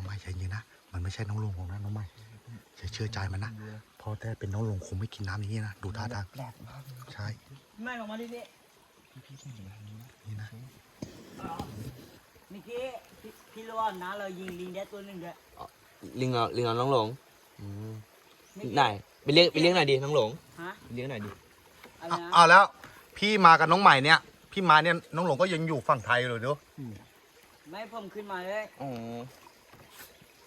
องใหม่ใจเย็นนะ มันไม่ใช่น้องลงของนะน้องใหม่อย่าเชื่อใจมันนะเพราะแต่เป็นน้องลงคงไม่กินน้ำอย่างนี้นะ ดูท่าทาง แปลกมากเลยใช่ ไม่ลงมาดิพี่พี่พี่เห็นแบบนี้นะนี่นะเมื่อกี้พี่พี่รู้ว่านะเรายิงลิงได้ตัวหนึ่งด้วยลิงเอาลิงเอาน้องหลงอืมเมื่อกี้ไหนไปเลี้ยงไปเลี้ยงไหนอยดิน้องหลงฮะไปเลี้ยงไหนอยดิอะไรเอานะเอาแล้ว พี่มากับน้องใหม่เนี่ย พี่มาเนี่ยน้องหลงก็ยังอยู่ฝั่งไทยเลยเดูไม่ผมขึ้นมาเลยอ๋อ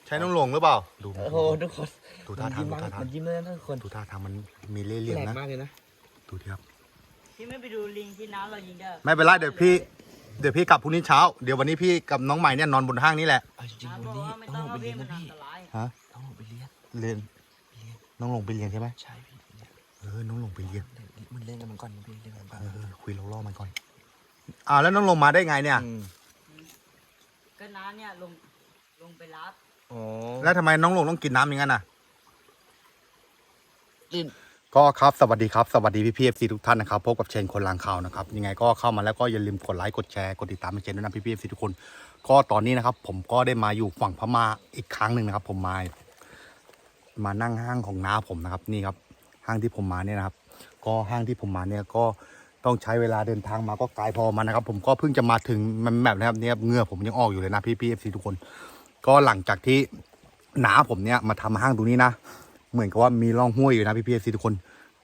ใช่น้องหลงหรือเปล่า ดูโอ้โหทุกคนดูท่าทางดูมันท่าทางมันยิ้มเลยนะทุกคนดูท่าทางมันมีเล่ห์เหลี่ยมแปลกนะมากเลยนะดูดิครับพี่ไม่ไปดูลิงที่น้ำเรายิงได้ไม่เป็นไรเดี๋ยวพี่เดี๋ยวพี่กลับพรุ่งนี้เช้า เดี๋ยววันนี้พี่กับน้องใหม่เนี่ยนอนบนห้างนี่แหละเอาจริงๆน้ำวันบอกนี้ว่าไม่ต้ต้อองงเอาไปเอาเลี้พี่ยงมันนะพี่อันตรายฮะต้องเอาไปเลี้ยงเรียนไปเลี้ยงน้องหลงไปเรียนใช่ไหมใช่พี่เนี่ยเออน้องหลงไปเรียนเดี๋ยวมันเล่นกันมันก่อนนะพี่เล่นกันก่อนเออคุยล่อๆมันก่อนอ่าแล้วน้องลงมาได้ไงเนี่ยอืมก็น้าเนี่ยลงลงไปรับ อ๋อแล้วทำไมน้องลงต้องกินน้ำอย่างนั้นน่ะลิ้นก็ครับสวัสดีครับสวัสดีพี่พีเอฟซีทุกท่านนะครับพบกับเชนคนลางข่าวนะครับยังไงก็เข้ามาแล้วก็อย่าลืมกดไลค์กดแชร์กดติดตามให้เชนด้วยนะพี่พีเอฟซีทุกคน ก็ตอนนี้นะครับ ผมก็ได้มาอยู่ฝั่งพม่าอีกครั้งหนึ่งนะครับ ผมมามานั่งห้างของน้าผมนะครับ นี่ครับ ห้างที่ผมมาเนี่ยนะครับ ก็ห้างที่ผมมาเนี่ยก็ต้องใช้เวลาเดินทางมาก็ไกลพอมานะครับ ผมก็เพิ่งจะมาถึงมันแบบนะครับเนี่ยเหงื่อผมยังออกอยู่เลยนะพี่พีเอฟซีทุกคน ก็หลังจากที่น้าผมเนี่ยมาทำห้างตรงนี้นะ เหมือนกับว่ามีร่องห้วยอยู่นะพี่พีเอฟซีทุกคน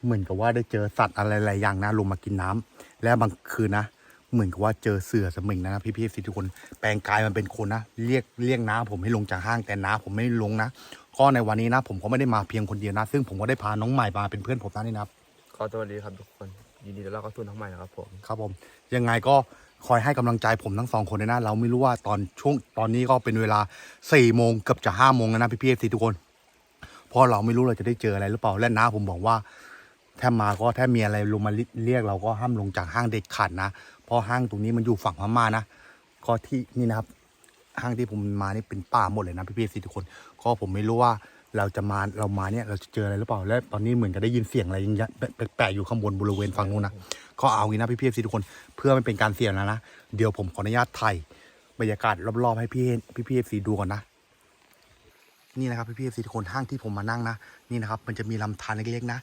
เหมือนกับว่าได้เจอสัตว์อะไรหลายอย่างนะลงมากินน้ำและบางคืนนะ เหมือนกับว่าเจอเสือสมิงนะพี่พีเอฟซีทุกคน แปลงกายมันเป็นคนนะ เรียกเรียกน้าผมให้ลงจากห้างแต่น้าผมไม่ลงนะ ก็ในวันนี้นะ ผมก็ไม่ได้มาเพียงคนเดียวนะ ซึ่งผมก็ได้พาน้องใหม่มาเป็นเพื่อนผมนะนี่นะครับ ขอสวัสดีครับทุกคน ยินดีต้อนรับเข้าสู่น้องใหม่นะครับผม ครับผม ยังไงก็ คอยให้กำลังใจผมทั้งสองคนเลยนะเราไม่รู้ว่าตอนช่วงตอนนี้ก็เป็นเวลาสี่โมงเกือบจะห้าโมงแล้วนะพี่พี่เอฟซีทุกคนเพราะเราไม่รู้เราจะได้เจออะไรหรือเปล่าและน้าผมบอกว่าถ้ามาก็ถ้ามีอะไรลงมาเรียกเราก็ห้ามลงจากห้างเด็ดขาดนะเพราะห้างตรงนี้มันอยู่ฝั่งพม่านะก็ที่นี่นะครับ ห้างที่ผมมานี่เป็นป่าหมดเลยนะพี่พี่สิทุกคน ก็ผมไม่รู้ว่าเราจะมาเรามาเนี่ยเราจะเจออะไรหรือเปล่า และตอนนี้เหมือนกับได้ยินเสียงอะไรยังแปลกๆอยู่ข้างบนบริเวณฝั่งนู้นนะ ก็เอางี้นะพี่พี่สิทุกคนเพื่อไม่เป็นการเสี่ยงนะนะ เดี๋ยวผมขออนุญาตถ่ายบรรยากาศรอบๆให้พี่พี่พี่ซีดูก่อนนะ นี่นะครับพี่พี่ซีทุกคนห้างที่ผมมานั่งนะ นี่นะครับ มันจะมีลำธารเล็กๆนะ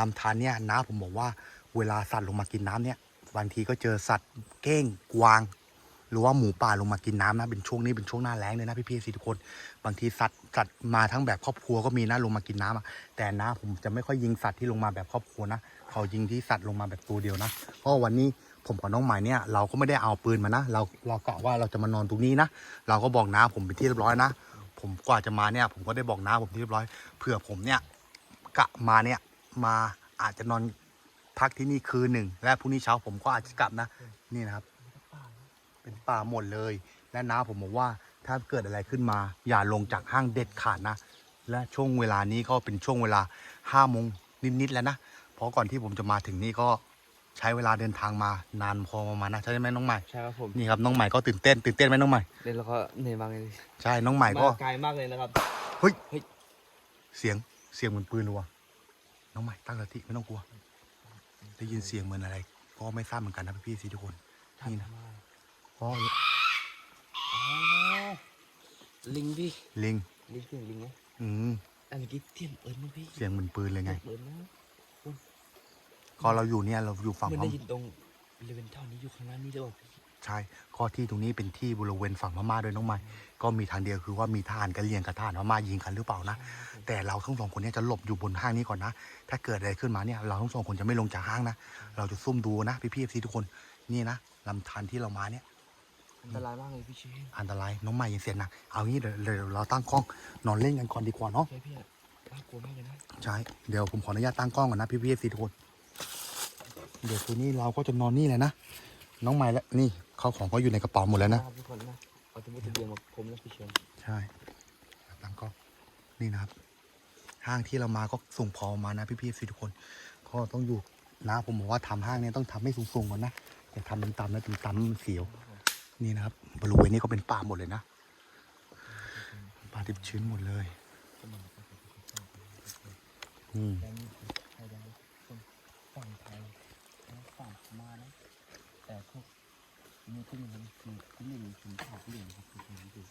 ลำธารเนี่ยนะผมบอกว่าเวลาสัตว์ลงมากินน้ำเนี่ยบางทีก็เจอสัตว์เก้งกวาง หรือว่าหมูป่าลงมากินน้ำนะเป็นช่วงนี้เป็นช่วงหน้าแล้งเลยนะพี่พี่ทุกคน บางทีสัตว์สัตว์มาทั้งแบบครอบครัวก็มีนะลงมากินน้ำอะแต่นะผมจะไม่ค่อยยิงสัตว์ที่ลงมาแบบครอบครัวนะเขายิงที่สัตว์ลงมาแบบตัวเดียวนะเพราะวันนี้ผมกับน้องใหม่เนี่ยเราก็ไม่ได้เอาปืนมานะ เราเรากะว่าเราจะมานอนตรงนี้นะ เราก็บอกน้าผมเป็นที่เรียบร้อยนะ ผมกว่าจะมาเนี่ย ผมก็ได้บอกน้าผมที่เรียบร้อยเผื่อผมเนี่ยกะมาเนี่ยมาอาจจะนอนพักที่นี่คืนหนึ่งและพรุ่งนี้เช้าผมก็อาจจะกลับนะนี่นะครับ เป็นป่าหมดเลย และน้าผมบอกว่าถ้าเกิดอะไรขึ้นมา อย่าลงจากห้างเด็ดขาดนะ และช่วงเวลานี้ก็เป็นช่วงเวลาห้าโมงนิดๆแล้วนะ เพราะก่อนที่ผมจะมาถึงนี่ก็ใช้เวลาเดินทางมานานพอประมาณนะใช่ไหมน้องใหม่ใช่ครับผมนี่ครับน้องใหม่ก็ตื่นเต้นตื่นเต้นไหมน้องใหม่เล่นแล้วก็เหนื่อยมากเลยใช่น้องใหม่ก็มาไกลมากเลยนะครับเฮ้ยเฮ้ยเสียงเสียงเหมือนปืนรัวะน้องใหม่ตั้งสติไม่ต้องกลัว ได้ยินเสียงเหมือนอะไร ก็ไม่ทราบเหมือนกันนะพี่ๆสิทุกคนนี่นะ ก็ลิงพี่ลิงลิงเสียงลิงนะอืมอันเมื่อกี้เสียงเอิญนะพี่เสียงเหมือนปืนเลยไงเอิญนะก็เราอยู่เนี่ยเราอยู่ฝั่งมันพได้ม่ายินตรงบริเวณเท่านี้อยู่ข้างหน้านี่ด้วยว่ะพี่ใช่ก็ที่ตรงนี้เป็นที่บริเวณฝั่งพม่าด้วยน้องไม้ก็มีทางเดียวคือว่ามีทหารกันเลียงกับทหารพม่ายิงกันหรือเปล่านะ แต่เราทั้งสองคนเนี่ยจะหลบอยู่บนห้างนี้ก่อนนะ ถ้าเกิดอะไรขึ้นมาเนี่ยเราทั้งสองคนจะไม่ลงจากห้างนะ เราจะซุ่มดูนะพี่พี่ซีทุกคน นี่นะลำธารที่เรามาเนี่ย อันตรายมากเลยพี่เชนอันตรายน้องใหม่ยังเสียงหนักเอางี้เดี๋ยวเดี๋ยวเราตั้งกล้องนอนเล่นกันก่อนดีกว่าเนาะใช่พี่อะน่ากลัวมากเลยนะใช่เดี๋ยวผมขออนุญาตตั้งกล้องก่อนนะพี่พี่ซีทุกคนเดี๋ยวคืนนี้เราก็จะนอนนี่แหละนะน้องใหม่และนี่ข้าวของก็อยู่ในกระเป๋าหมดแล้วนะครับทุกคนนะเอาตัวมุดทะเบียนมาคมนะพี่เชนใช่ตั้งกล้องนี่นะครับห้างที่เรามาก็ส่งพอมานะพี่ๆสิทุกคนก็ต้องอยู่นะผมบอกว่าทำห้างเนี่ยต้องทำให้สูงๆก่อนนะอย่าทำต่ำๆนะต่ำๆมันเสียว นี่นะครับบริเวณนี้ก็เป็นป่าหมดเลยนะป่าดิบชื้นหมดเลยอืมแล้วนี่ชายแดนฝั่งไทยฝั่งพม่านะแต่พวกนี่ที่มันคือที่นี่มันคือชาวผู้เลี้ยงครับคือคนที่อยู่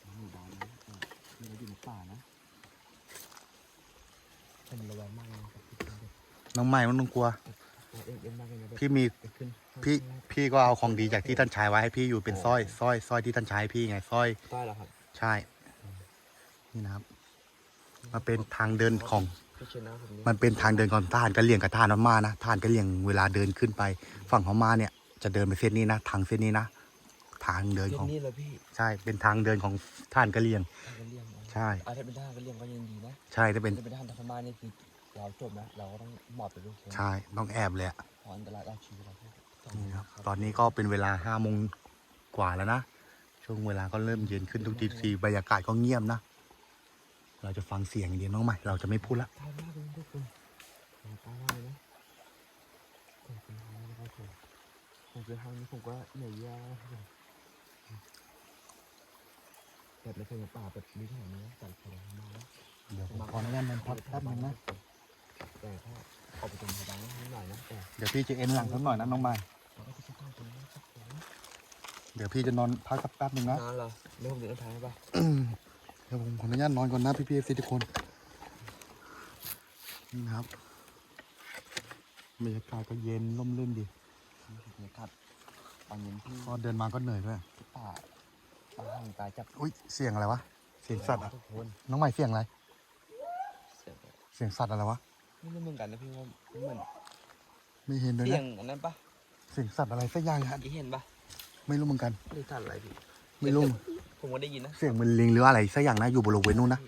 ใหมู่บ้านนะป่านะผมระแวงมากเลยนะครับพี่เป็นแบบน้องใหม่ไม่ต้องกลัว ตัวเอ็นเอ็นมากเลยนะแบบพี่มีไปขึ้นพี่พี่ก็เอาของดีจากที่ท่านชายไว้ให้พี่อยู่เป็นสร้อยสร้อยสร้อยที่ท่านชายให้พี่ไงสร้อยใต้แล้วครับ ใช่ นี่นะครับมันเป็นทางเดินของพี่เชนนะผมนี่มันเป็นทางเดินของทหารกะเหรี่ยงกับทหารพม่านะทหารกะเหรี่ยงเวลาเดินขึ้นไปฝั่งพม่าเนี่ย จะเดินไปเส้นนี้นะทางเส้นนี้นะทางเดินเส้ของนนี้เลยพี่ใช่เป็นทางเดินของทหารกะเหรี่ยงทางกันเลี่ยงเอาใช่อะถ้าเป็นทหารกันเลี่ยงก็ยังดีนะใช่ถ้าเป็นถ้าเป็นทหารพม่านี่คือ เราจบนะเราก็ต้องหมอบไปด้วยคนใช่ต้องแอบเลยอะเพราะอันตรายเอาชีวิตเราพี่สองนี่ครับครับ ตอนนี้ก็เป็นเวลาห้าโมงกว่าแล้วนะ ช่วงเวลาก็เริ่มเย็นขึ้นทุกทีทีบรรยากาศก็เงียบนะ เราจะฟังเสียงอย่างเดียวน้องใหม่ เราจะไม่พูดละใต้มากเลยทุกคนใต้มากเลยนะผมเป็นทางนี้นะครับผมผมเป็นทางนี้ผมก็เหนื่อยแย่นะครับผมแบบไม่เคยมาป่าแบบนี้ขนาดนี้นะแต่พอเรามาแล้ว เดี๋ยวผมขออนุญาตนอนพักแป๊บนึงนะ แต่ถ้าออกไปตรงพยาบาลนิดหน่อยนะแต่เดี๋ยวพี่จะเอ็นหลังสักหน่อยนะน้องใหม่เราก็จะต้องตรงนี้นะครับผมเดี๋ยวพี่จะนอนพักสักแป๊บนึงนะ นานเหรอไม่ผมเดินทางไหมป่ะเดี๋ยวผมขออนุญาตนอนก่อนนะพี่พี่เอฟซีทุกคนนี่นะครับบรรยากาศก็เย็นร่มรื่นดีนี่ครับตอนเย็นพี่พอเดินมาก็เหนื่อยด้วยป่าป่าห่างตายจับอุ้ยเสียงอะไรวะเสียงสัตว์อะทุกคนน้องใหม่เสียงอะไร เสียงเสียงสัตว์อะไรวะ ไม่รู้เหมือนกันนะพี่ว่าเหมือนไม่เห็นเลยเสียนะงอันนั้นปะเสียงสัตว์อะไรสักอย่างฮะอีเห็นปะไม่รู้เหมือนกัน หรือสัตว์อะไรพี่ไม่รู้ ผมก็ได้ยินนะเสียงเหมันลิงหรืออะไรสักอย่างนะอยู่บริเวณนู้นนะ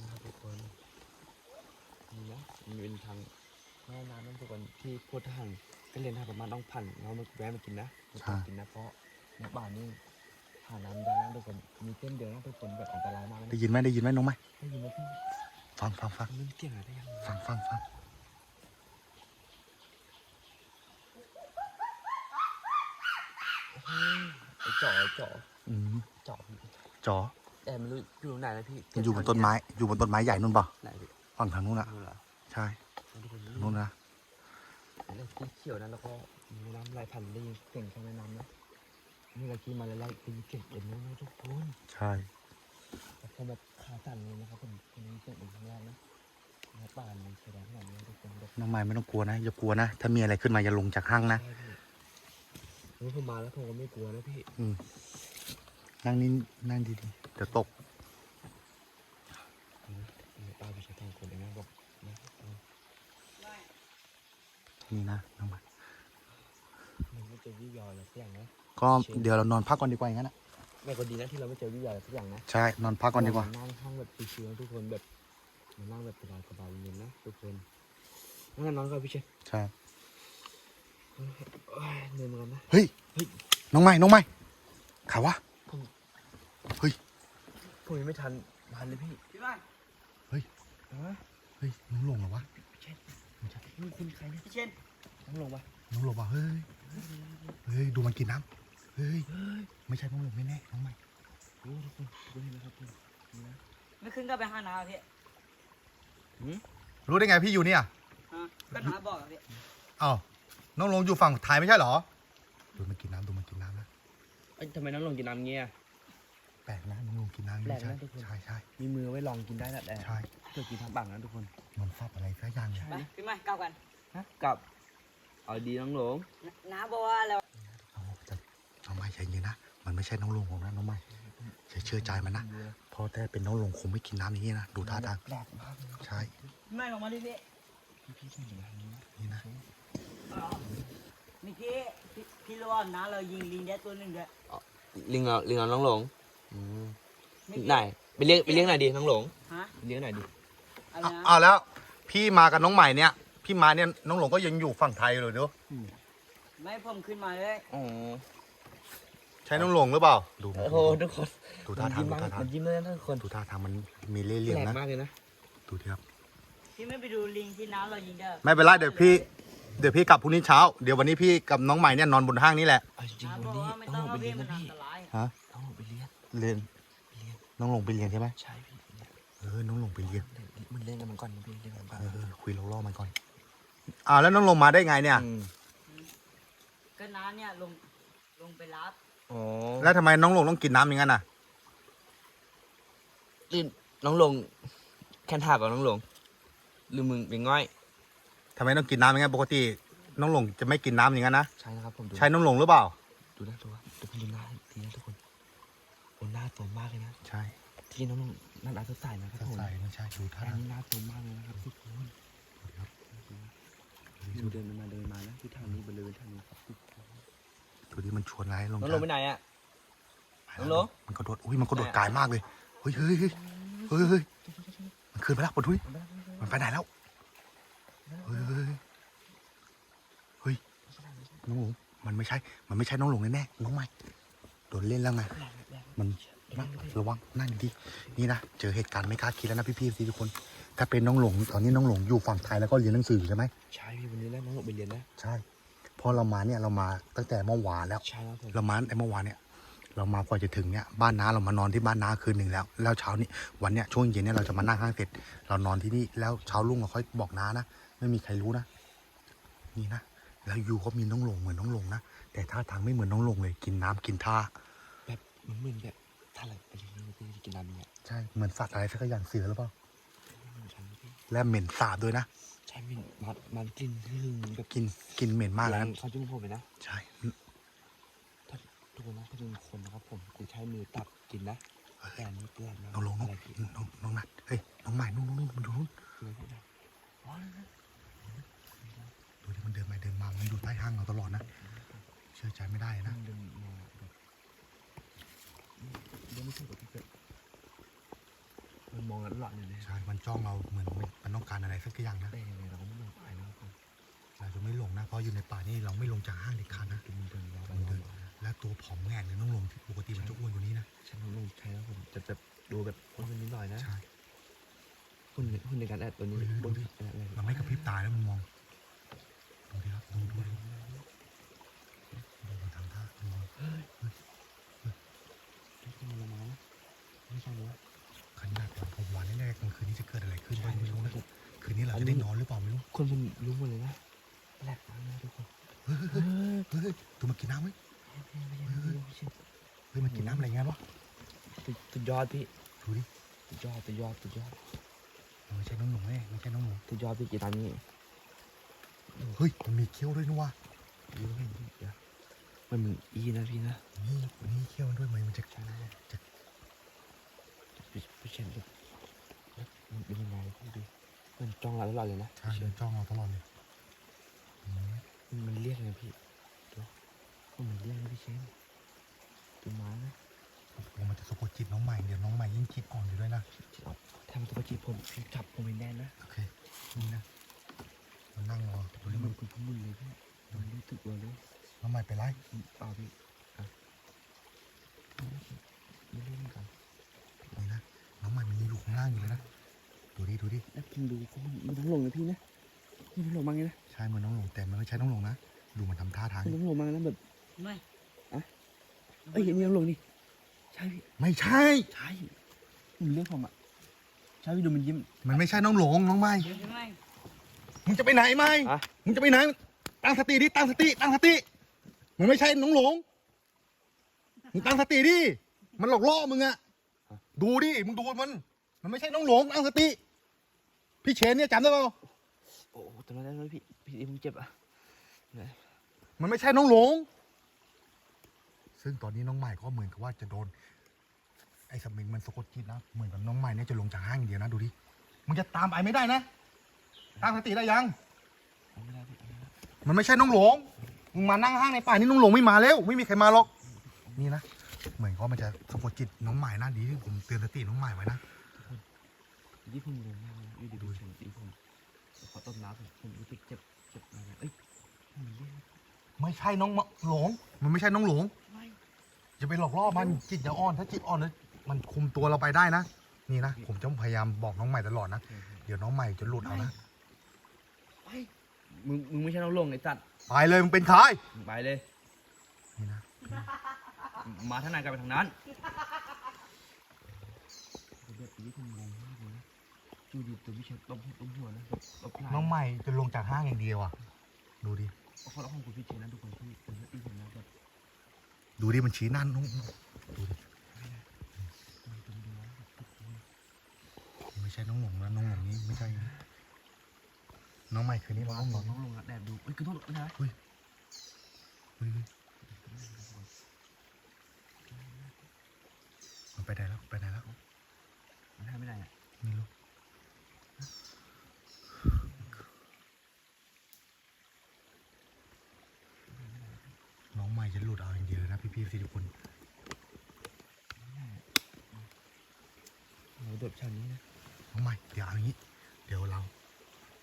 นะครับทุกคนนี่นะมันเป็นทางแม่น้ำนั่นทุกคนที่พวกทหารก็เรียนทหารประมาณต้องพันเรามาแวะมากินนะมาใช่กินนะเพราะในป่านี่ หาน้ำได้นะทุกคนมีเส้นเดียวนะทุกคนแบบอันตรายมากนะได้ยินไหมได้ยินไหมน้องไหมได้ยินไหมพี่ฟังฟังฟังมันเสียงอะไรได้ยังฟังฟังฟังไอ้จ่อไอ้จ่ออืมจ่อจอแต่ไม่รู้อยู่ไหนนะพี่มันอยู่บนต้นไม้ อยู่บนต้นไม้ใหญ่นู่นเปล่าไหนพี่ฝั่งทางนู้นอะนู่นเหรอใช่ทุกคนนี่นู่นนะแล้วที่เขียวนั้นแล้วก็มีน้ำไหลผ่านได้ยินเสียงข้างในน้ำนะ นี่เราขี่มาแล้วไล่ได้ยินเสียงเอ็นนะทุกคนใช่แต่ผมแบบขาสั่นเลยนะครับผมผมได้ยินเสียงเอ็นครั้งแรกนะในป่ามันแสดงขนาดนี้ทุกคนแบบน้องใหม่ไม่ต้องกลัวนะอย่ากลัวนะถ้ามีอะไรขึ้นมาอย่าลงจากห้างนะใช่พี่เมื่อผมมาแล้วผมก็ไม่กลัวนะพี่อืมนั่งนี่นั่งดีๆเดี๋ยวตกในป่าพี่ชายทางคนเองนะบอกนะเออนี่นะน้องใหม่มันไม่ เจอวิวยอยอะไรสักอย่างนะ ก็เดี๋ยวเรานอนพักก่อนดีกว่าอย่างนั้นนะแม่ก็ดีนะที่เราไม่เจอวิวยอยอะไรสักอย่างนะใช่นอนพักก่อนดีกว่า นั่งห้างแบบชิวๆนะทุกคนแบบมานั่งแบบสบายๆเย็นนะทุกคนนั่งนอนก่อนพี่เชษใช่เอ้ยเหนื่อยเหมือนกันนะเฮ้ยเฮ้ยน้องใหม่น้องใหม่ขาวะผมยังไม่ทันทันเลยพี่พี่บ้านเฮ้ยเฮ้ยน้องลงเหรอวะพี่เชษนี่คุณใครเนี่ยพี่เชนน้องลงปะน้องลงวะเฮ้ย เฮ้ยดูมันกินน้ำเฮ้ยไม่ใช่น้องลงแน่ๆน้องใหม่โอ้ทุกคนทุกคนเห็นไหมครับพี่นี่นะไม่ขึ้นก็ไปหาน้าพี่รู้ได้ไงพี่อยู่เนี่ยฮะก็น้าบอกอะพี่อ้าวน้องลงอยู่ฝั่งไทยไม่ใช่เหรอดูมันกินน้ำดูมันกินน้ำนะเอ้ยทำไมน้องลงกินน้ำเงี้ย แปลกนะน้องลงกินน้ำแปลกนะใช่ทุกคน ใช่ใช่มีมือไว้ลองกินได้นะแต่ใช่เกิดกินทางปากนะทุกคน มันฟับอะไรสักอย่างเนี่ยไปพี่มาก้าวกัน ฮะกับ เอาดีน้องหลงน้าน้าบอกว่าแล้วน้องลงจะน้องใหม่ใจเย็นนะ มันไม่ใช่น้องลงของนะน้องใหม่อย่าเชื่อใจมันนะเพราะแต่เป็นน้องลงคงไม่กินน้ำอย่างนี้นะ ดูท่าทางแปลกมากเลยใช่พี่มาลงมาดิพี่พี่พี่ต้องอยู่ทางนี้นะนี่นะเมื่อกี้พี่พี่รู้ว่าน้าเรายิงลิงได้ตัวหนึ่งด้วยลิงเอาลิงเอาน้องหลงเมื่อกี้ไหนไปเลี้ยงไปเลี้ยงไหนอยดีน้องหลงฮะเลี้ยงไหนอยดีอะไรนะอ้าวแล้วพี่มากับน้องใหม่เนี่ย พี่มาเนี่ยน้องหลงก็ยังอยู่ฝั่งไทยเลยดูไม่ผมขึ้นมาเลยอ๋อใช่น้องหลงหรือเปล่า ดูมันโอ้โหทุกคนดูท่าทางมันดูท่าทางยิ้มเลยนะทุกคนดูท่าทางมันมีเล่ห์เหแปลี่ยมลกนะมากเลยนะดูดิครับพี่ไม่ไปดูลิงที่น้าเรายิงได้หรอไม่เป็นไรเดี๋ยวพี่เดี๋ยวพี่กลับพรุ่งนี้เช้า เดี๋ยววันนี้พี่กับน้องใหม่เนี่ยนอนบนห้างนี่แหละเอาจริงน้าๆบวันอกนี้ว่าไม่น้ต้อองงหลงเอาไปพี่เลี้ยงมันนะอันพี่ตรายฮะน้องหลงไปเลี้ยงเรียนไปเลี้ยงน้องหลงไปเรียนใช่ไหมใช่พี่เนี่ยเออน้องหลงไปเรียนเดี๋ยวมันเล่นกันมันก่อนนะพี่เล่นกันบ้างเออคุยล่อๆมันก่อน อ่าแล้วน้องลงมาได้ไงเนี่ย อืมก็น้าเนี่ยลงลงไปรับอ๋อแล้วทำไมน้องหลงต้องกินน้ำอย่างนั้นน่ะ ลื่นน้องลง แค่ถามกับน้องลงหรือมึงเป็นง่อย ทำไมต้องกินน้ำอย่างนั้นปกติน้องหลงจะไม่กินน้ำอย่างนั้นนะใช่นะครับผมดูใช่น้องหลงหรือเปล่า ดูนะดูนะดูดูหน้าทีนะทุกคนโอ้หน้าโตมากเลยนะใช่ที่น้องลงหน้าตาสดใสนะครับผมใส่ไม่ใช่ดูท่าอันนี้หน้าโตมากเลยนะครับทุกคน ดูเดินมาเดินมานะที่ทางนี้บริเวณทางนี้ครับทุกคนดูดิมันชวนอะไรให้ลงน้องลงไปไหนอะน้องหลง มันกระโดดอุ้ยมันกระโดดกายมากเลยเฮ้ยเฮ้ยเฮ้ยเฮ้ยเฮ้ยมันขึ้นไปแล้วปะทุยมันไปไหนแล้วเฮ้ยเฮ้ยเฮ้ยน้องหลงมันไม่ใช่ มันไม่ใช่น้องหลงแน่ๆน้องใหม่โดนเล่นแล้วไง มันนะระวังนั่นดีนี่นะ เจอเหตุการณ์ไม่คาดคิดแล้วนะพี่ๆสิทุกคน ถ้าเป็นน้องหลงตอนนี้น้องหลงอยู่ฝั่งไทยแล้วก็เรียนหนังสือใช่ไหมใช่พี่วันนี้แล้วน้องลงไปเรียนนะใช่พอเรามาเนี่ยเรามาตั้งแต่เมื่อวานแล้วใช่ครับผมเรามาไอ้เมื่อวานเนี่ย เรามากว่าจะถึงเนี่ยบ้านน้าเรามานอนที่บ้านน้าคืนหนึ่งแล้ว แล้วเช้านี้วันเนี้ยช่วงเย็นเนี่ยเราจะมานั่งห้างเสร็จ เรานอนที่นี่แล้วเช้ารุ่งเราค่อยบอกน้านะไม่มีใครรู้นะนี่นะแล้วอยู่ก็มีน้องหลงเหมือนน้องหลงนะแต่ท่าทางไม่เหมือนน้องหลงเลยกินน้ำกินท่า แบบมันเหมือนแบบถ้าอะไรไปเรียนไปกินน้ำเนี่ยใช่เหมือนสัตว์อะไรสักอย่างเสือหรือเปล่าใช่พี่ และเหม็นสาบด้วยนะ ใช่มันมันมันกลิ่นหึ่งแบบกินกินเหม็นมากแรแล้วงเขาจุ่มผมเลยนะใช่ถ้าทุกคนนะถ้าเป็นคนนะครับผมกูใช้มือตักกินนะแต่อันนี้แปลกนะน้องหลงน้องอะไรพี่น้องน้องนัดเฮ้ยน้องใหม่นู่นนู่นนู่นดูนู่นคืออะไรพี่นะอ๋อนะดูที่มันเดินไปเดินมามันอยู่ใต้ห้างเราตลอดนะ เชื่อใจไม่ได้นะมันเดินมาแบบเดินไม่ถูกกับพี่เป็ดมันมองกันหลอดเลยนะใช่มันจ้องเราเหมือน มันมันต้องการอะไรสักอย่างนะแต่ยังไงเราก็ไม่ลงไปนะครับผมเราจะไม่ลงนะ เพราะอยู่ในป่านี่เราไม่ลงจากห้างเด็ดขาดนะดูมันเดินเราไปมันเดินเราและตัวผอมแงกเลยน้องลงปกติมันจะอ้วนกว่านี้นะฉันลงใช้แล้วผมจะจะดูแบบคนนิดหน่อยนะใช่หุ้นในหุ้นในการแอดตัวนี้เฮ้ยบนดูดิอะไรมันไม่กระพริบตาแล้วมันมองดูดิครับดูดูดูดูมันทำท่ามันมองที่มันละมาไม่ใช่นะขนาด ผมวันแรกๆกลางคืนนี้จะเกิดอะไรขึ้นก็ไม่รู้นะคืนนี้เราจะได้นอนหรือเปล่าไม่รู้คนมันรู้หมดเลยนะแหลกมากนะทุกคนเฮ้ยเฮ้ยเฮ้ยเฮ้ยตัวมันกินน้ำไหมเฮ้ยมันกินน้ำอะไรเงี้ยวะสุดยอดพี่ดูดิสุดยอดสุดยอดสุดยอดมันไม่ใช่น้องหนุ่มแน่ไม่ใช่น้องหนุ่มสุดยอดพี่กีตาร์นี้เฮ้ยมันมีเขี้ยวด้วยนี่วะดูให้พี่เดี๋ยวมันเหมือนอีนะพี่นะนี่มันมีเขี้ยวด้วยไหมมันจะใช่จะ พี่พี่เชนแบบมันเป็นยังไงพี่ดูมันจ้องเราตลอดเลยนะใช่พี่เชมันนจ้องเราตลอดเลยอืมมันเรียกเลยพี่ดูมันเรียกนะพี่เชนดูม้านะมันจะสะกดจิตน้องใหม่เดี๋ยวน้องใหม่ยิ่งจิตอ่อนอยู่ด้วยนะทำตัวจีผมพี่จับผมให้แน่นนะโอเคนี่นะมันนั่งรอดูตัวนี่นี้มัมันนคุณพุ่มุนเลยพี่มันรู้สึกตัวเลยน้องใหม่ไปไล่เปล่าพี่อะไม่รู้เหมือนกัน นี่นะน้องใหม่มันยังอยู่ข้าง ล่างอยู่เลยนะ ดูดิ ดูดิแล้วพิมดูเขามันต้องลงนะพี่นะมันต้องลงมาไงนะ ใช่เหมือนน้องหลงแต่มันไม่ใช่น้องหลงนะ ดูมันทำท่าทางมันต้องลงมานะแบบ ไม่เอ้ยอันนี้ต้องลงนี่ ใช่พี่ไม่ใช่ ใช่มันเรียกผมอะ ใช่พี่ดูมันยิ้ม มันไม่ใช่น้องหลงน้องใหม่เดี๋ยวใช่ไหมมึงจะไปไหนไหมอะมึงจะไปไหน ตั้งสติดิ ตั้งสติ ตั้งสติ มันไม่ใช่น้องหลง มึงตั้งสติดิ มันหลอกล่อมึงอะดูดิ มึงดูมัน มันไม่ใช่น้องหลงตั้งสติ พี่เชนเนี่ยจำได้เปล่าโอ้โหตอนนั้นแล้วพี่พี่ผมเจ็บอะเนี่ยมันไม่ใช่น้องหลง ซึ่งตอนนี้น้องใหม่ก็เหมือนกับว่าจะโดน ไอ้สมิงมันสะกดจิตนะ เหมือนกับน้องใหม่เนี่ยจะลงจากห้างอย่างเดียวนะดูดิ มึงจะตามไปไม่ได้นะ ตั้งสติได้ยังเอาไม่ได้พี่เอาไม่ได้มันไม่ใช่น้องหลง มึงมานั่งห้างในป่านี่น้องหลงไม่มาแล้ว ไม่มีใครมาหรอก นี่นะ เหมือนก็มันจะสะกดจิตน้องใหม่นะดีที่ผมเตือนสติน้องใหม่ไว้นะ ยี่ผมงงมากเลยนะอยู่ดีๆเฉยๆผมขอต้นน้ำผมผมรู้สึกเจ็บเจ็บมากเลยเอ้ยมันเรียกไม่ใช่น้องหลง มันไม่ใช่น้องหลงไม่อย่าไปหลอกล่อมันจิตอย่าอ่อน ถ้าจิตอ่อนแล้วมันคุมตัวเราไปได้นะ นี่นะ ผมจะพยายามบอกน้องใหม่ตลอดนะ เดี๋ยวน้องใหม่จะหลุดเอานะ ไปมึงมึงไม่ใช่น้องลงไอ้จัดไปเลยมึงเป็นใครมึงไปเลย นี่นะ มาทางไหนกันไปทางนั้นแบบนี้ผมงงมากเลย นะจูดีตัวพี่เชฟลบหัวลบหัวนะแบบลบหลายน้องใหม่จะลงจากห้างอย่างเดียวอะ ดูดิ เพราะเขาเอาของคุณพี่เชฟนะทุกคนที่เป็นที่ผมนะแบบดูดิมันชี้หน้าน้องดูดิไม่ใช่น้องหลงนะน้องหลงนี่ไม่ใช่นะน้องใหม่คืนนี้เราต้องนอนน้องลงอะแดดดูเอ้ยคือโทษนะเฮ้ยเฮ้ยมันไปไหนแล้วไปไหนแล้วมันให้ไม่ได้อะไม่รู้น้องใหม่จะหลุดเอาอย่างเดียวเลยนะพี่ๆสิทุกคน เราโดดชั้นนี้นะ น้องใหม่เดี๋ยวเอาอย่างนี้ เดี๋ยวเรา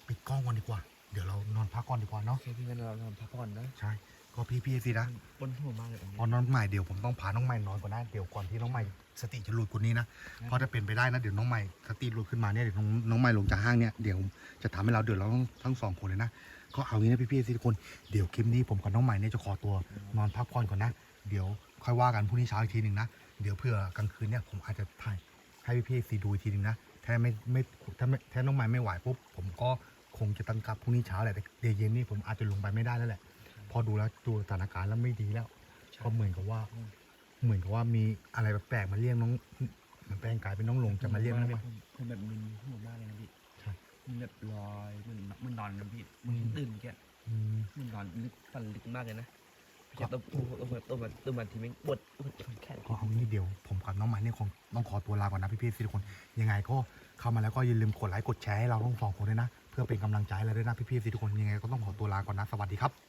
ปิ ดกล้องก่อนดีกว่า เดี๋ยวเรานอนพักก่อนดีกว่าโอเนาะเคพี่งั้นเรานอนพักผ่อนนะใช่ ก็พี่พี่สินะบนหัวมากเลยตรงนี้พอน้องใหม่เดี๋ยวผมต้องพาน้องใหม่นอนก่อนนะเดี๋ยวก่อนที่น้องใหม่สติจะหลุดกว่านี้นะเพราะถ้าเป็นไปได้นะเดี๋ยวน้องใหม่สติหลุดขึ้นมาเนี่ยเดี๋ยวน้องน้องใหม่ลงจากห้างเนี่ยเดี๋ยวจะทำให้เราเดือดร้อนทั้งทั้งสองคนเลยนะก็เอางี้นะพี่พี่สิทุกคนเดี๋ยวคลิปนี้ผมกับน้องใหม่เนี่ยจะขอตัวนอนพักผ่อนก่อนนะเดี๋ยวค่อยว่ากันพรุ่งนี้เช้าอีกทีหนึ่งนะเดี๋ยวเผื่อกลางคืนเนี่ยผมอาจจะถ่ายให้พี่พี่ซีดูอีกทีหนึ่งนะถ้าไม่ไม่ถ้าไม่ถ้าน้องใหม่ไม่ไหวปุ๊บผมก็ คงจะตั้งกลับพรุ่งนี้เช้าแหละแต่เดี๋ยวเย็นนี่ผมอาจจะลงไปไม่ได้แล้วแหละ พอดูแล้วดูสถานการณ์แล้วไม่ดีแล้ว ก็เหมือนกับว่า เหมือนกับว่ามีอะไรแปลกๆมาเรียกน้องมันแปลงกลายเป็นน้องหลงจะมาเรียกน้องใหม่ผมผมแบบมึนหัวมากเลยนะพี่ใช่มันแบบลอยมันมันนอนนะพี่อืมันมตื่นแกอืมมันนอนลึกฝันลึกมากเลยนะพี่ครัจะบต้องตัวตัวตัวมันตัวมันทีแม่งปวดปวดแขนก็เอางี้เดี๋ยวผมกับน้องใหม่เนี่ยคงต้องขอตัวลาก่อนนะพี่ๆทุกคน ยังไงก็เข้ามาแล้วก็อย่าลืมกดไลค์กดแชร์ให้เราทั้งสองคนด้วยนะเพื่อเป็นกำลังใจให้เราด้วยนะพี่ๆทุกคนยังไงก็ต้องขอตัวลาก่อนนะสวัสดีครับ